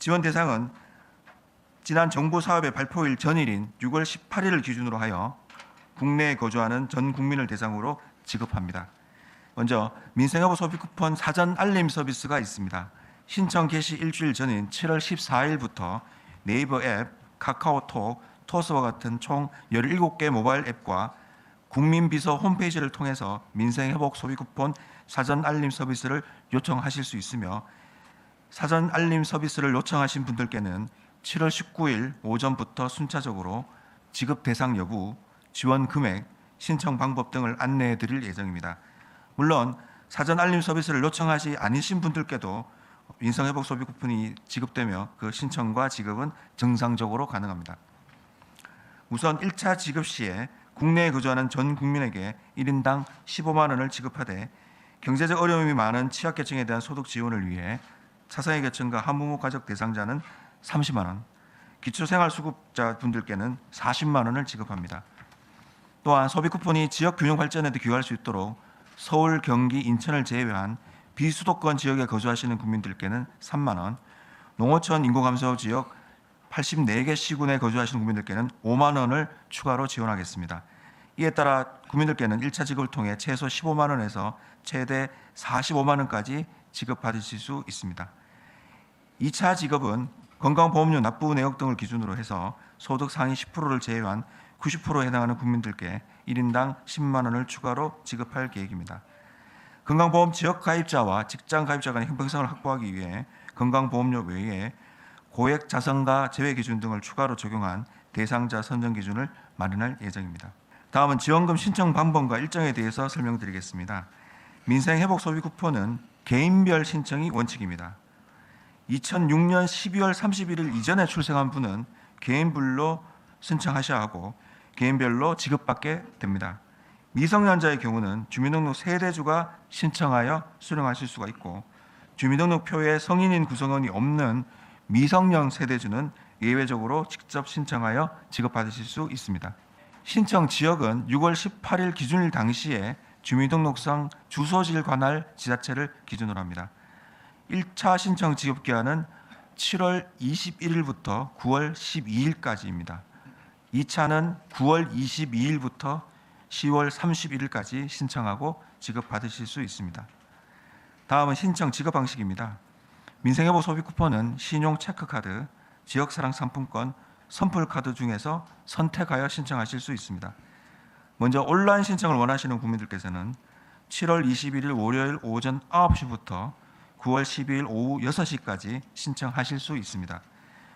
지원 대상은 지난 정부 사업의 발표일 전일인 6월 18일을 기준으로 하여 국내에 거주하는 전 국민을 대상으로 지급합니다. 먼저 민생여보 소비 쿠폰 사전 알림 서비스가 있습니다. 신청 개시 일주일 전인 7월 14일부터 네이버 앱, 카카오톡, 토스와 같은 총 17개 모바일 앱과 국민비서 홈페이지를 통해서 민생회복 소비 쿠폰 사전 알림 서비스를 요청하실 수 있으며 사전 알림 서비스를 요청하신 분들께는 7월 19일 오전부터 순차적으로 지급 대상 여부, 지원 금액, 신청 방법 등을 안내해 드릴 예정입니다. 물론 사전 알림 서비스를 요청하지 않으신 분들께도 민생회복 소비 쿠폰이 지급되며 그 신청과 지급은 정상적으로 가능합니다. 우선 1차 지급 시에 국내에 거주하는 전 국민에게 1인당 15만 원을 지급하되 경제적 어려움이 많은 취약계층에 대한 소득 지원을 위해 차상위 계층과 한부모 가족 대상자는 30만 원, 기초생활수급자 분들께는 40만 원을 지급합니다. 또한 소비 쿠폰이 지역 균형 발전에도 기여할 수 있도록 서울, 경기, 인천을 제외한 비수도권 지역에 거주하시는 국민들께는 3만 원, 농어촌 인구 감소 지역 84개 시군에 거주하시는 국민들께는 5만 원을 추가로 지원하겠습니다. 이에 따라 국민들께는 1차 지급을 통해 최소 15만 원에서 최대 45만 원까지 지급받으실 수 있습니다. 2차 지급은 건강보험료 납부 내역 등을 기준으로 해서 소득 상위 10%를 제외한 90%에 해당하는 국민들께 1인당 10만 원을 추가로 지급할 계획입니다. 건강보험 지역 가입자와 직장 가입자 간의 형평성을 확보하기 위해 건강보험료 외에 고액 자산가 제외 기준 등을 추가로 적용한 대상자 선정 기준을 마련할 예정입니다. 다음은 지원금 신청 방법과 일정에 대해서 설명드리겠습니다. 민생 회복 소비 쿠폰은 개인별 신청이 원칙입니다. 2006년 12월 31일 이전에 출생한 분은 개인별로 신청하셔야 하고 개인별로 지급받게 됩니다. 미성년자의 경우는 주민등록 세대주가 신청하여 수령하실 수가 있고 주민등록표에 성인인 구성원이 없는 미성년 세대주는 예외적으로 직접 신청하여 지급받으실 수 있습니다. 신청 지역은 6월 18일 기준일 당시에 주민등록상 주소지를 관할 지자체를 기준으로 합니다. 1차 신청 지급 기한은 7월 21일부터 9월 12일까지입니다. 2차는 9월 22일부터 10월 31일까지 신청하고 지급받으실 수 있습니다. 다음은 신청 지급 방식입니다. 민생회복 소비 쿠폰은 신용 체크카드, 지역사랑 상품권, 선풀카드 중에서 선택하여 신청하실 수 있습니다. 먼저 온라인 신청을 원하시는 국민들께서는 7월 21일 월요일 오전 9시부터 9월 12일 오후 6시까지 신청하실 수 있습니다.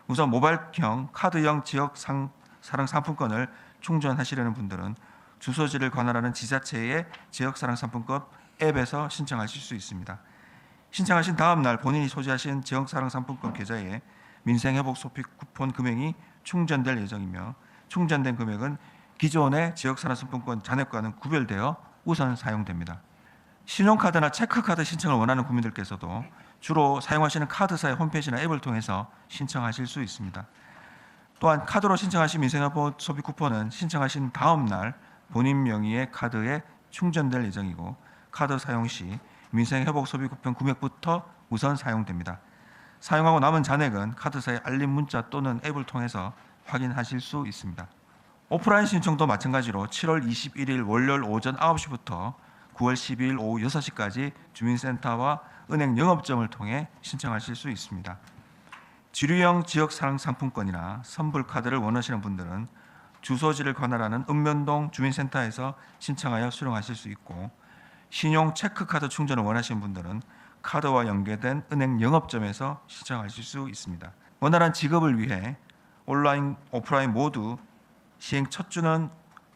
우선 모바일형 카드형 지역 상, 사랑 상품권을 충전하시려는 분들은 주소지를 관할하는 지자체의 지역 사랑 상품권 앱에서 신청하실 수 있습니다. 신청하신 다음 날 본인이 소지하신 지역 사랑 상품권 계좌에 민생 회복 소비 쿠폰 금액이 충전될 예정이며 충전된 금액은 기존의 지역 사랑 상품권 잔액과는 구별되어 우선 사용됩니다. 신용카드나 체크카드 신청을 원하는 국민들께서도 주로 사용하시는 카드사의 홈페이지나 앱을 통해서 신청하실 수 있습니다. 또한 카드로 신청하신 민생회복 소비 쿠폰은 신청하신 다음 날 본인 명의의 카드에 충전될 예정이고 카드 사용 시 민생 회복 소비 쿠폰 금액부터 우선 사용됩니다. 사용하고 남은 잔액은 카드사의 알림 문자 또는 앱을 통해서 확인하실 수 있습니다. 오프라인 신청도 마찬가지로 7월 21일 월요일 오전 9시부터 9월 12일 오후 6시까지 주민센터와 은행 영업점을 통해 신청하실 수 있습니다. 지류형 지역 사랑 상품권이나 선불 카드를 원하시는 분들은 주소지를 관할하는 읍면동 주민센터에서 신청하여 수령하실 수 있고 신용 체크카드 충전을 원하시는 분들은 카드와 연계된 은행 영업점에서 신청하실 수 있습니다. 원활한 지급을 위해 온라인, 오프라인 모두 시행 첫 주는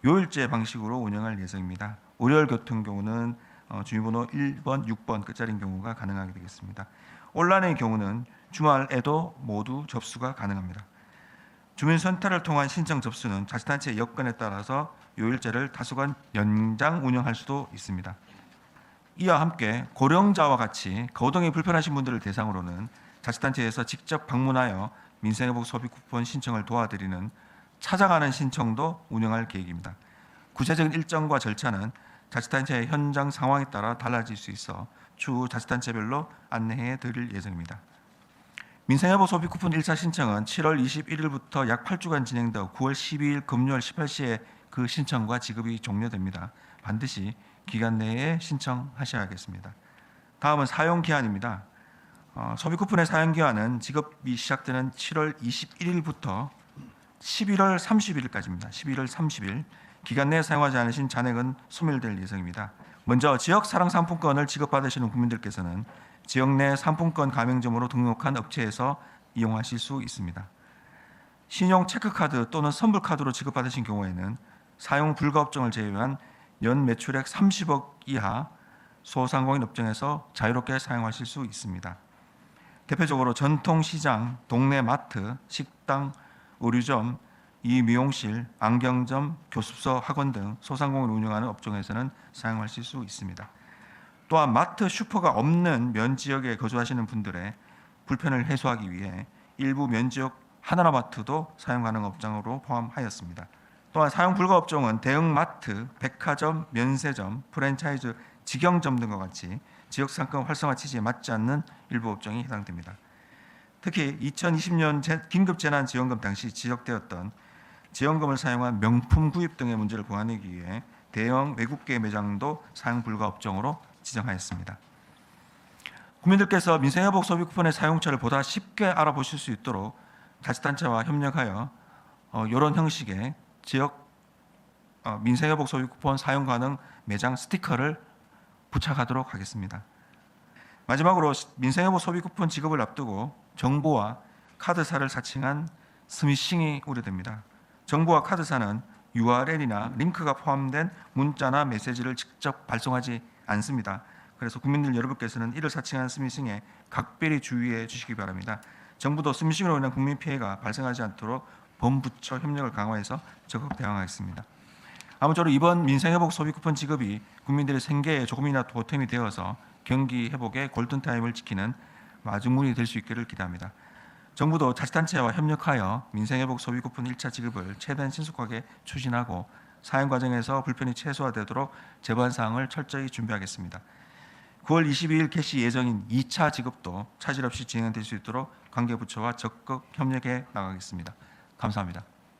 요일제 방식으로 운영할 예정입니다. 월요일 같은 경우는 어, 주민번호 1번, 6번 끝자리인 경우가 가능하게 되겠습니다. 온라인의 경우는 주말에도 모두 접수가 가능합니다. 주민센터를 통한 신청 접수는 자치단체 여건에 따라서 요일제를 다소간 연장 운영할 수도 있습니다. 이와 함께 고령자와 같이 거동이 불편하신 분들을 대상으로는 자치단체에서 직접 방문하여 민생회복 소비 쿠폰 신청을 도와드리는 찾아가는 신청도 운영할 계획입니다. 구체적인 일정과 절차는 자치단체의 현장 상황에 따라 달라질 수 있어 추후 자치단체별로 안내해 드릴 예정입니다. 민생여보 소비 쿠폰 1차 신청은 7월 21일부터 약 8주간 진행되어 9월 12일 금요일 18시에 그 신청과 지급이 종료됩니다. 반드시 기간 내에 신청하셔야겠습니다. 다음은 사용 기한입니다. 어, 소비 쿠폰의 사용 기한은 지급이 시작되는 7월 21일부터 11월 31일까지입니다. 11월 30일 기간 내에 사용하지 않으신 잔액은 소멸될 예정입니다. 먼저 지역 사랑 상품권을 지급받으시는 국민들께서는 지역 내 상품권 가맹점으로 등록한 업체에서 이용하실 수 있습니다. 신용 체크카드 또는 선불카드로 지급받으신 경우에는 사용 불가 업종을 제외한 연 매출액 30억 이하 소상공인 업종에서 자유롭게 사용하실 수 있습니다. 대표적으로 전통시장, 동네 마트, 식당, 의류점, 이 미용실, 안경점, 교습소, 학원 등 소상공인 운영하는 업종에서는 사용하실 수 있습니다. 또한 마트, 슈퍼가 없는 면 지역에 거주하시는 분들의 불편을 해소하기 위해 일부 면 지역 하나나 마트도 사용 가능 업종으로 포함하였습니다. 또한 사용 불가 업종은 대형 마트, 백화점, 면세점, 프랜차이즈, 직영점 등과 같이 지역 상권 활성화 취지에 맞지 않는 일부 업종이 해당됩니다. 특히 2020년 재- 긴급 재난 지원금 당시 지적되었던 지원금을 사용한 명품 구입 등의 문제를 보완하기 위해 대형 외국계 매장도 사용 불가 업종으로 지정하였습니다. 국민들께서 민생회복 소비 쿠폰의 사용처를 보다 쉽게 알아보실 수 있도록 자치단체와 협력하여 어, 이런 형식의 지역 어, 민생회복 소비 쿠폰 사용 가능 매장 스티커를 부착하도록 하겠습니다. 마지막으로 민생회복 소비 쿠폰 지급을 앞두고 정보와 카드사를 사칭한 스미싱이 우려됩니다. 정보와 카드사는 URL이나 링크가 포함된 문자나 메시지를 직접 발송하지 않습니다. 그래서 국민들 여러분께서는 이를 사칭한 스미싱에 각별히 주의해 주시기 바랍니다. 정부도 스미싱으로 인한 국민 피해가 발생하지 않도록 범부처 협력을 강화해서 적극 대응하겠습니다. 아무쪼록 이번 민생회복 소비 쿠폰 지급이 국민들의 생계에 조금이나 보탬이 되어서 경기 회복의 골든타임을 지키는 마중물이 될 수 있기를 기대합니다. 정부도 자치단체와 협력하여 민생회복 소비 쿠폰 1차 지급을 최대한 신속하게 추진하고 사용 과정에서 불편이 최소화되도록 제반 사항을 철저히 준비하겠습니다. 9월 22일 개시 예정인 2차 지급도 차질 없이 진행될 수 있도록 관계부처와 적극 협력해 나가겠습니다. 감사합니다.